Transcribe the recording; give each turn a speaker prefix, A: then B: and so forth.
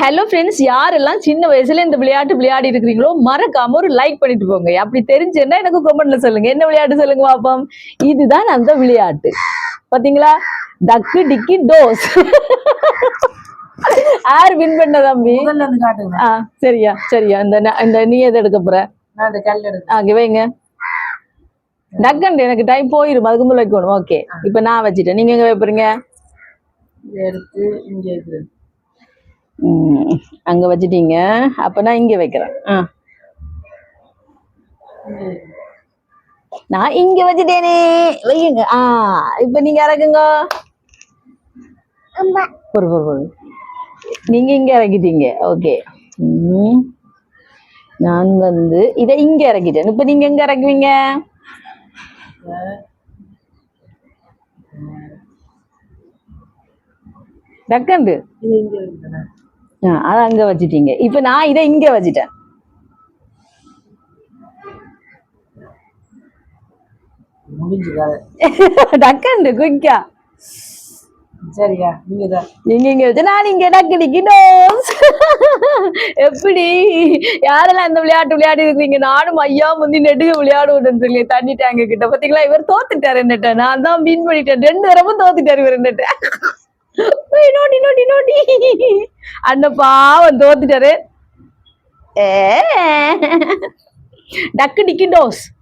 A: Hello friends யாரெல்லாம் சின்ன வயசுல இந்த விளையாட்டு விளையாடி இருக்கிறீங்களோ மறக்காம ஒரு லைக் பண்ணிட்டு போங்க. அப்படி தெரிஞ்சுன்னா எனக்கு கமெண்ட்ல சொல்லுங்க. என்ன விளையாட்டு சொல்லுங்க பாப்போம். இதுதான் அந்த விளையாட்டு. பாத்தீங்களா? டக்கு டிக்கி டோஸ் யார் வின் பண்ண தம்பி? ஆ சரியா சரியா. இந்த இந்த நீ எதை எடுக்க போற? ஆ வைங்க. டக்குண்டு எனக்கு டைம் போயிரும். அதுக்கு முன்னாடி வைக்கணும். ஓகே இப்போ நான் வச்சுட்டேன். நீங்க எங்க வைப்பீங்க?
B: எடுத்து இங்க
A: அங்க வச்சிட்டீங்க. அப்ப நான் இங்க வைக்கிறேன். ஆ. நான் இங்க வச்சுட்டேனே. வையுங்க. ஆ இப்ப நீங்க இறக்குங்க. பொறு பொறு பொறு. நீங்க இங்க இறக்கிட்டீங்க. ஓகே. நான் வந்து இதை இங்க இறக்கிட்டேன். இப்ப நீங்க எங்க இறக்குவீங்க? டக்கண்டு அதை அங்க வச்சிட்டீங்க. இப்ப நான் இதை இங்க வச்சிட்டேன். டக்கண்டு குயிக்கா
B: சரியா நீங்க
A: நீங்க நான் இங்க டக்கடிக்கணும் எப்படி? யாரெல்லாம் இந்த விளையாட்டு விளையாடி இருக்கீங்க? நானும் ஐயா முந்தி நெடுக விளையாடுவோம் சொல்லி தண்ணி டேங்க கிட்ட. பாத்தீங்களா? இவர் தோத்துட்டாரு என்னட்ட. நான் தான் மீன் பண்ணிட்டேன். ரெண்டு தடவும் தோத்துட்டாரு இவர் என்னட்ட. ஓய், நோட்டி நோட்டி நோட்டி அண்ண பாவம் தோத்துட்டாரு. ஏ. டக்கு டிக்கி டோஸ்.